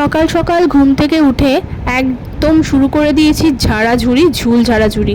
সকাল সকাল ঘুম থেকে উঠে একদম শুরু করে দিয়েছি ঝাড়াঝুড়ি, ঝুল ঝাড়াঝুড়ি।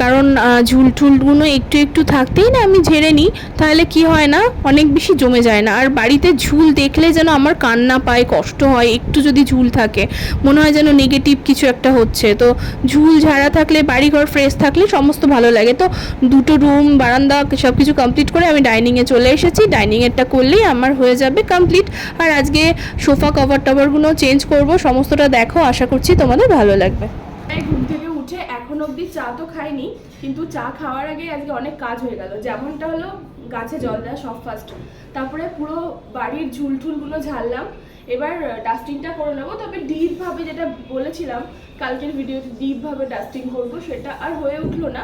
কারণ ঝুল টুলগুলো একটু একটু থাকতেই না আমি ঝেড়ে নিই, তাহলে কি হয় না, অনেক বেশি জমে যায় না। আর বাড়িতে ঝুল দেখলে যেন আমার কান্না পায়, কষ্ট হয়, একটু যদি ঝুল থাকে, মনে হয় যেন নেগেটিভ কিছু একটা হচ্ছে। তো ঝুল ঝাড়া থাকলে, বাড়িঘর ফ্রেশ থাকলে সমস্ত ভালো লাগে। তো দুটো রুম বারান্দা সব কিছু কমপ্লিট করে আমি ডাইনিংয়ে চলে এসেছি। ডাইনিংয়েরটা করলেই আমার হয়ে যাবে কমপ্লিট আর আজকে সোফা কভার টভারগুলো চেঞ্জ করব, সমস্তটা দেখো, আশা করছি তোমাদের ভালো লাগবে। এই ঘুম থেকে উঠে এখন অবধি চা তো খাইনি, কিন্তু চা খাওয়ার আগে আজকে অনেক কাজ হয়ে গেল। যেমনটা হলো, গাছে জল দেওয়া সব ফার্স্ট তারপরে পুরো বাড়ির ঝুল ঠুলগুলো ঝাড়লাম। এবার ডাস্টিংটা করে নেব। তবে ডিপভাবে যেটা বলেছিলাম, কালকের ভিডিওতে ডিপভাবে ডাস্টিং করব, সেটা আর হয়ে উঠল না।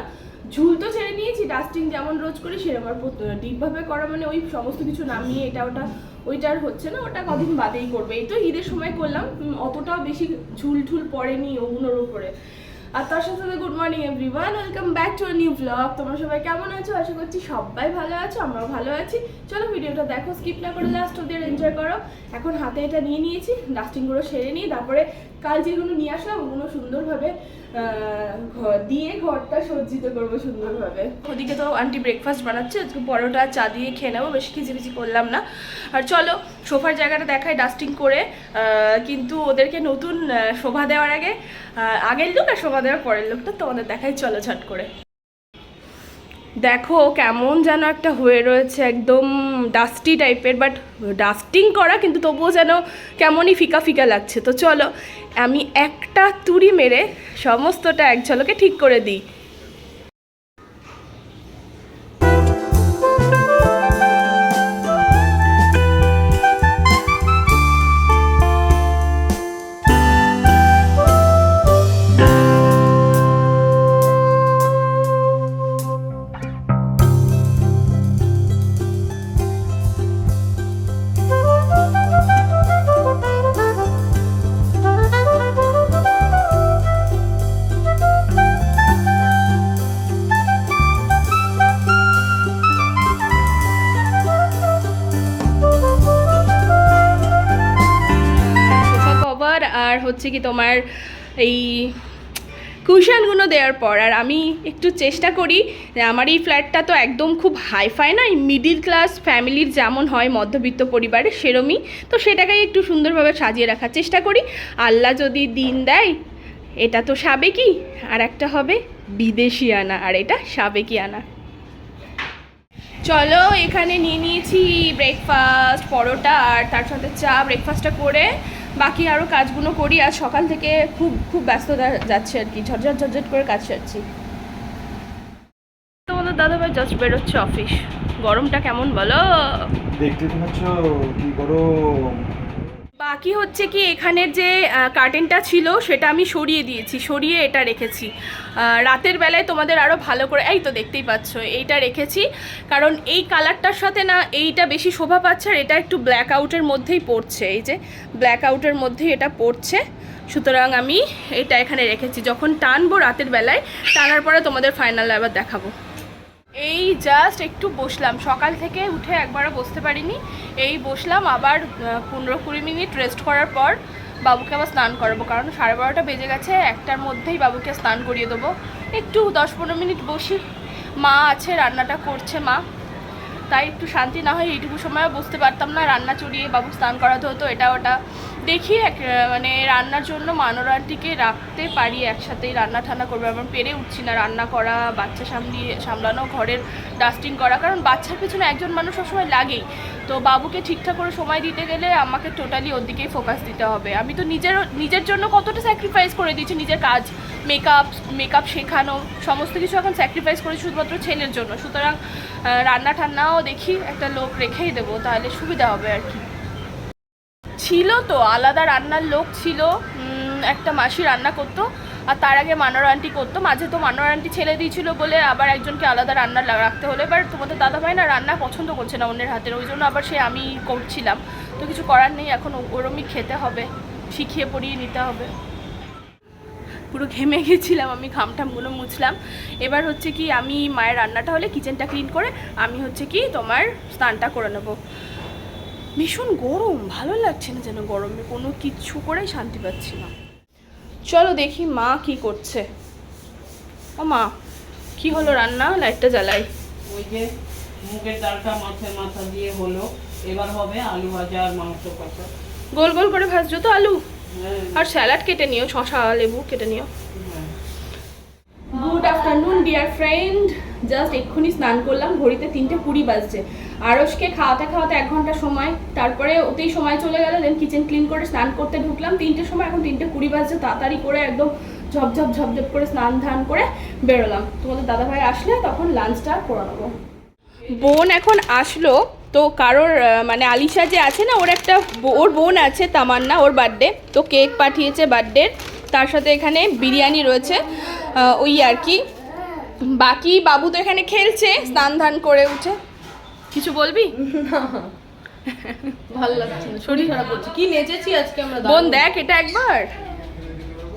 ঝুল তো ছেড়ে নিয়েছি ডাস্টিং যেমন রোজ করি সেরকম আর ডিপভাবে করা মানে ওই সমস্ত কিছু নামিয়ে এটা ওটা, ওইটা আর হচ্ছে না, ওটা কদিন বাদেই করবে। এই তো ঈদের সময় করলাম অতটাও বেশি ঝুল ঠুল পড়েনি ওগুলোর উপরে। আর তার সাথে সাথে good morning everyone welcome back to new blog তোমরা সবাই কেমন আছো? আশা করছি সবাই ভালো আছো, আমরাও ভালো আছি। চলো ভিডিওটা দেখো স্কিপ না করে লাস্ট অব্দি এনজয় করো। এখন হাতে এটা নিয়ে নিয়েছি ডাস্টিংগুলো সেরে নিই তারপরে কাল যেগুলো নিয়ে আসলাম, ওগুলো সুন্দরভাবে দিয়ে ঘরটা সজ্জিত করব সুন্দরভাবে। ওদিকে তো আন্টি ব্রেকফাস্ট বানাচ্ছে পরোটা, চা দিয়ে খেয়ে নেব, বেশি খিচিমিচি করলাম না। আর চলো সোফার জায়গাটা দেখায় ডাস্টিং করে কিন্তু ওদেরকে নতুন শোভা দেওয়ার আগে আগের লোক আর শোভা দেওয়ার পরের লুকটা তোমাদের দেখাই, চলো ঝট করে। দেখো কেমন যেন একটা হয়ে রয়েছে, একদম ডাস্টি টাইপের বাট ডাস্টিং করা কিন্তু তবুও যেন কেমনই ফিকা ফিকা লাগছে। তো চলো, আমি একটা তুড়ি মেরে সমস্তটা এক ঝলকে ঠিক করে দিই। হচ্ছে কি তোমার এই কুশনগুলো দেওয়ার পর, আর আমি একটু চেষ্টা করি, আমার এই ফ্ল্যাটটা তো একদম খুব হাইফাই না মিডিল ক্লাস ফ্যামিলির যেমন হয় মধ্যবিত্ত পরিবারের সেরমই, তো সেটাকেই একটু সুন্দরভাবে সাজিয়ে রাখার চেষ্টা করি। আল্লাহ যদি দিন দেয়, এটা তো সাবেকি, আর একটা হবে বিদেশি আনা, আর এটা সাবেকি আনা। চলো এখানে নিয়ে ব্রেকফাস্ট পরোটা আর তার সাথে চা ব্রেকফাস্টটা করে বাকি আরও কাজগুলো করি। আর সকাল থেকে খুব খুব ব্যস্ত যাচ্ছে আর কি। ঝটঝট ঝরঝট করে কাজ সারছি। তোমাদের দাদাভাই জাস্ট বেরোচ্ছে অফিস গরমটা কেমন বলো? দেখতে পাচ্ছ কি গরম। বাকি হচ্ছে কি এখানের যে কার্টেনটা ছিল সেটা আমি সরিয়ে দিয়েছি, সরিয়ে এটা রেখেছি। রাতের বেলায় তোমাদের আরও ভালো করে, এই তো দেখতেই পাচ্ছ, এইটা রেখেছি। কারণ এই কালারটার সাথে না এইটা বেশি শোভা পাচ্ছে আর এটা একটু ব্ল্যাক আউটের মধ্যেই পড়ছে। এই যে ব্ল্যাক আউটের মধ্যেই এটা পড়ছে। সুতরাং আমি এটা এখানে রেখেছি। যখন টানবো রাতের বেলায়, টানার পরে তোমাদের ফাইনাল আবার দেখাবো। এই জাস্ট একটু বসলাম। সকাল থেকে উঠে একবারও বসতে পারিনি। এই বসলাম, আবার পনেরো কুড়ি মিনিট রেস্ট করার পর বাবুকে আবার স্নান করাবো। কারণ সাড়ে বারোটা বেজে গেছে, একটার মধ্যেই বাবুকে স্নান করিয়ে দেবো। একটু দশ পনেরো মিনিট বসি। মা আছে, রান্নাটা করছে মা। তাই একটু শান্তি না হয় এইটুকু সময়ও বুঝতে পারতাম না, রান্না চড়িয়ে বাবু স্নান করাতে হতো, এটা ওটা। দেখি এক মানে রান্নার জন্য মানোরাটিকে রাখতে পারি একসাথেই, রান্না ঠান্না করব আমার পেরে উঠছি না রান্না করা, বাচ্চা সামলিয়ে সামলানো, ঘরের ডাস্টিং করা, কারণ বাচ্চার পিছনে একজন মানুষ সবসময় লাগেই। তো বাবুকে ঠিকঠাক করে সময় দিতে গেলে আমাকে টোটালি ওর দিকেই ফোকাস দিতে হবে। আমি তো নিজের নিজের জন্য কতটা স্যাক্রিফাইস করে দিয়েছি, নিজের কাজ মেকআপ মেকআপ শেখানো, সমস্ত কিছু এখন স্যাক্রিফাইস করি শুধুমাত্র ছেলের জন্য। সুতরাং রান্না ঠান্নাও দেখি, একটা লোক রেখেই দেবো, তাহলে সুবিধা হবে আর কি। ছিল তো, আলাদা রান্নার লোক ছিল একটা মাসি রান্না করতো আর তার আগে মানোর আন্টি করতো। মাঝে তো মানোর আন্টি ছেড়ে দিয়েছিল বলে আবার একজনকে আলাদা রান্না রাখতে হলো। এবার তোমাদের দাদা ভাই না রান্না পছন্দ করছে না অন্যের হাতের, ওই জন্য আবার সে আমি করছিলাম। তো কিছু করার নেই, এখন ওরমই খেতে হবে। শিখিয়ে পড়িয়ে নিতে হবে। পুরো ঘেমে গেছিলাম, আমি ঘামটামগুলো মুছলাম। এবার হচ্ছে কি, আমি মায়ের রান্নাটা হলে কিচেনটা ক্লিন করে আমি হচ্ছে কি তোমার স্নানটা করে নেব। ভীষণ গরম, ভালো লাগছে না যেন গরমে। কোনো কিছু করেই শান্তি পাচ্ছি না। চলো দেখি মা কি করছে। ও মা কি হলো রান্না? লাইটটা জ্বালাই। ওই যে মুগের ডালটা মাছের মাথা দিয়ে হলো। এবার হবে আলু ভাজা আর মাংস কষা। গোল গোল করে ভাজছো তো আলু? হ্যাঁ। আর স্যালাড কেটে নিও শশা লেবু কেটে নিও। Good afternoon dear friend just এক্ষুনি স্নান করলাম ঘড়িতে তিনটে কুড়ি বাজছে। আরসকে খাওয়াতে খাওয়াতে এক ঘণ্টা সময়, তারপরে ওতেই সময় চলে গেল দেন কিচেন ক্লিন করে স্নান করতে ঢুকলাম। তিনটের সময় এখন তিনটে কুড়ি বাজছে, তাড়াতাড়ি করে একদম ঝপঝপ ঝপঝপ করে স্নান ধান করে বেরোলাম। তোমাদের দাদাভাই আসলে তখন লাঞ্চটা করে নেব। বোন এখন আসলো, তো কারোর মানে আলিশা যে আছে না, ওর একটা ওর বোন আছে, তামান্না, ওর বার্থডে তো কেক পাঠিয়েছে বার্থডের তার সাথে এখানে বিরিয়ানি রয়েছে ওই আর কি। বাকি বাবু তো এখানে খেলছে, স্নান ধান করে উঠে। কিছু বলবি? ভালো লাগছে শরীর খারাপ হচ্ছে কি নেচেছি আজকে আমরা বোন দেখ এটা একবার।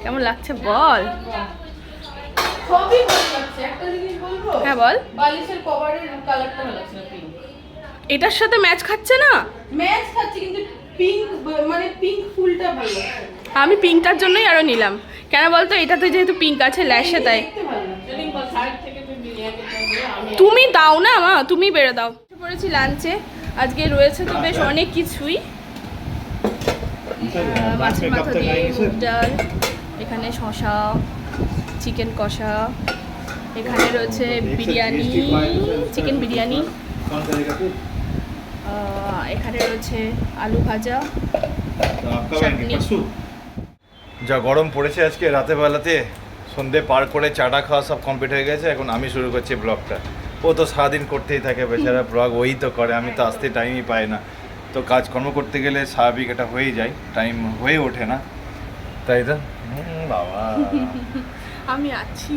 কেমন লাগছে বল। সবই ভালো লাগছে একটা জিনিস বলব? হ্যাঁ বল। বালিশের কভারের কালারটা ভালো লাগছে পিঙ্ক এটার সাথে ম্যাচ খাচ্ছে না? ম্যাচ খাচ্ছে কিন্তু পিঙ্ক মানে পিঙ্ক ফুলটা ভালো আমি পিঙ্কটার জন্যই আরও নিলাম। কেন বলতো এটাতে যেহেতু পিঙ্ক আছে ল্যাশে তাই। তুমি দাও না মা তুমি বেড়ে দাও। পড়েছি লাঞ্চে। আজকে রয়েছে তো বেশ অনেক কিছুই। মাছের মাথা দিয়ে মুগ ডাল এখানে শশা চিকেন কষা এখানে রয়েছে বিরিয়ানি চিকেন বিরিয়ানি। এখানে রয়েছে আলু ভাজা। যা গরম পড়েছে আজকে রাতে বেলাতে সন্ধে পার করে চাটা খাওয়া সব কমপ্লিট হয়ে গেছে এখন আমি শুরু করছি ব্লগটা ও তো সারাদিন করতেই থাকে বেচারা ব্লগ ওই তো করে আমি তো আসতে টাইমই পাই না। তো কাজকর্ম করতে গেলে স্বাভাবিক এটা হয়েই যায় টাইম হয়ে ওঠে না। তাই তো? হুম, বাবা। আমি আছি।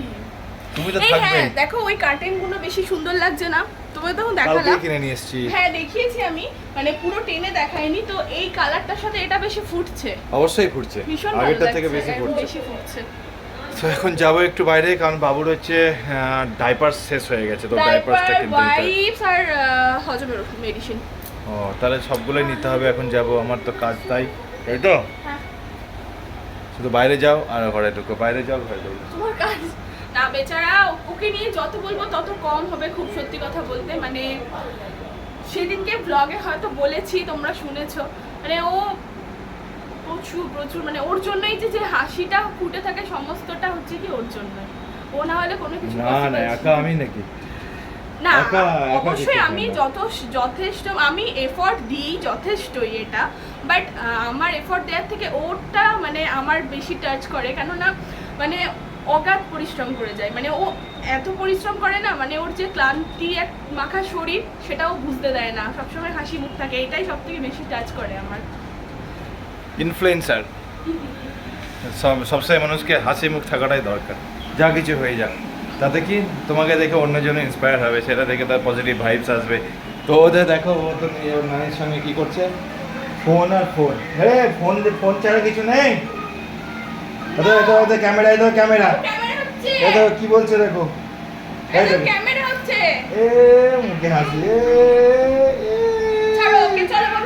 তুমি তো থাকবে হ্যাঁ দেখো ওই কার্টেনগুলো বেশি সুন্দর লাগছে না। তোমাকে তখন দেখালাম। কিনে নিয়ে এসেছি। হ্যাঁ দেখিয়েছি আমি। মানে পুরো টেনে দেখাইনি তো এই কালারটার সাথে এটা বেশি ফুটছে। অবশ্যই ফুটছে। ভীষণ ভালো থেকে বেশি ফুটছে। বেশি ফুটছে। তো এখন যাব একটু বাইরে কারণ বাবুর হচ্ছে ডাইপার শেষ হয়ে গেছে তো ডাইপারসটা ডাইপার কিনতে। ওয়াইপস আর হজমের মেডিসিন ও তাহলে সবগুলোই নিতে হবে এখন যাব আমার তো কাজ তাই। তাই তো? হ্যাঁ। শুধু বাইরে যাও আর ঘরে ঢুকো বাইরে যাও ঘরে ঢুকো। তোমার কাজ। না বেচারা ওকে নিয়ে যত বলব তত কম হবে খুব সত্যি কথা বলতে। মানে সেদিনকে ব্লগে হয়তো বলেছি তোমরা শুনেছো। মানে ও প্রচুর প্রচুর। মানে ওর জন্যই যে যে হাসিটা ফুটে থাকে সমস্তটা হচ্ছে কি ওর জন্য। ও না হলে কোনো কিছু না না একা আমি নাকি? না অবশ্যই আমি যত যথেষ্ট আমি এফর্ট দিই যথেষ্টই এটা। বাট আমার এফর্ট দেওয়ার থেকে ওরটা মানে আমার বেশি টাচ করে। কেননা মানে অগাধ পরিশ্রম করে যায়। মানে ও এত পরিশ্রম করে না মানে ওর যে ক্লান্তি এক মাখা শরীর সেটাও বুঝতে দেয় না। সবসময় হাসি মুখ থাকে। এটাই সব থেকে বেশি টাচ করে আমার। ইনফ্লুয়েন্সার সব সবসময় মানুষকে হাসি মুখ থাকাটাই দরকার। যা কিছু হয়ে যাক। তাতে কি? তোমাকে দেখে অন্যজন ইন্সপায়ার হবে। সেটা দেখে তার পজিটিভ ভাইবস আসবে। তো ওদের দেখো ও তো ওর নানির সঙ্গে কী করছে? ফোন আর ফোন। হ্যাঁ ফোন ফোন ছাড়া কিছু নেই? এটা এটা ওদের ক্যামেরা এটা ক্যামেরা এটা কি বলছে দেখো? এই ক্যামেরা হচ্ছে। এ মুখে হাসি। এ, চলো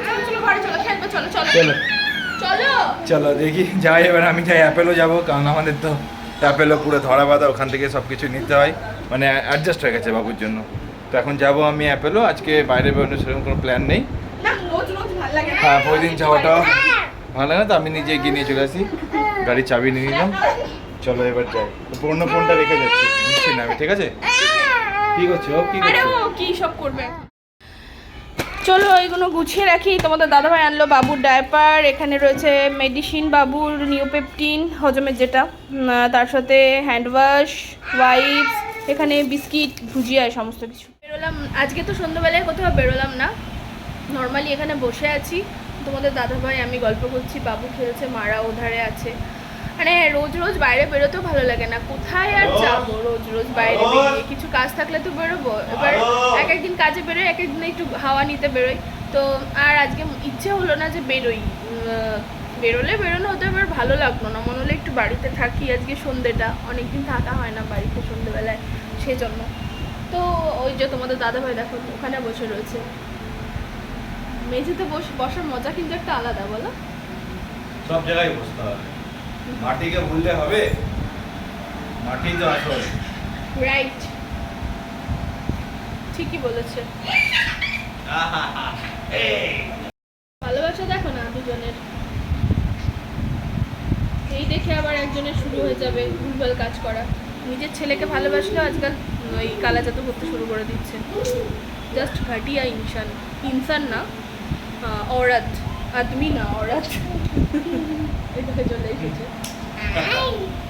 চলো চলো ঘরে চলো খেলবে চলো। চলো। চলো। চলো দেখি যাই এবার আমি যাই অ্যাপেলও যাব কারণ আমাদের তো অ্যাপেলও পুরো ধরা বাঁধা ওখান থেকে সব কিছু নিতে হয়। মানে অ্যাডজাস্ট হয়ে গেছে বাবুর জন্য। তো এখন যাব আমি অ্যাপেলও আজকে বাইরে বেরোনোর সেরকম কোনো প্ল্যান নেই। হ্যাঁ ওই দিন যাওয়াটা ভালো লাগে না তো আমি নিজে গিয়ে নিয়ে চলে আসি। গাড়ির চাবি নিয়ে নিলাম। চলো এবার যাই। পুরোনো ফোনটা রেখে যাচ্ছি। নিচ্ছি না আমি ঠিক আছে? কি করছ? ও কি করছ? কি সব করবে? চলো, এগুলো গুছিয়ে রাখি। তোমাদের দাদাভাই আনলো বাবুর ডায়পার এখানে রয়েছে মেডিসিন বাবুর নিওপেপটিন হজমের যেটা তার সাথে হ্যান্ড ওয়াশ ওয়াইপস এখানে বিস্কিট ভুজিয়া সমস্ত কিছু। বেরোলাম। আজকে তো সন্ধ্যাবেলায় কোথাও বেরোলাম না। নর্মালি এখানে বসে আছি। তোমাদের দাদাভাই, আমি গল্প করছি, বাবু খেলছে, মারা ওধারে আছে। মানে রোজ রোজ বাইরে বেরোতেও ভালো লাগে না। কোথায় আর যাব রোজ রোজ বাইরে বেরিয়ে? কিছু কাজ থাকলে তো বেরোবো। এবার এক একদিন কাজে বেরোই এক একদিন একটু হাওয়া নিতে বেরোই। তো আর আজকে ইচ্ছে হলো না যে বেরোই। বেরোলে বেরোনো হতো এবার ভালো লাগল না। মনে হলো একটু বাড়িতে থাকি আজকে সন্ধ্যেটা অনেকদিন থাকা হয় না বাড়িতে সন্ধ্যেবেলায় সেজন্য। তো ওই যে তোমাদের দাদাভাই দেখো ওখানে বসে রয়েছে। মেঝেতে বস বসার মজা কিন্তু একটা আলাদা বলো? সব জায়গায় বসতে হবে। মাটিকে ভুললে হবে মাটি তো আসল রাইট ঠিকই বলেছে ভালোবাসা দেখো না দুজনের এই দেখে আবার একজনের শুরু হয়ে যাবে ভুলভাল কাজ করা নিজের ছেলেকে ভালোবাসলেও আজকাল ওই কালা জাদু করতে শুরু করে দিচ্ছে জাস্ট ঘাটিয়া ইনসান ইনসান না আহ, औरत Ai!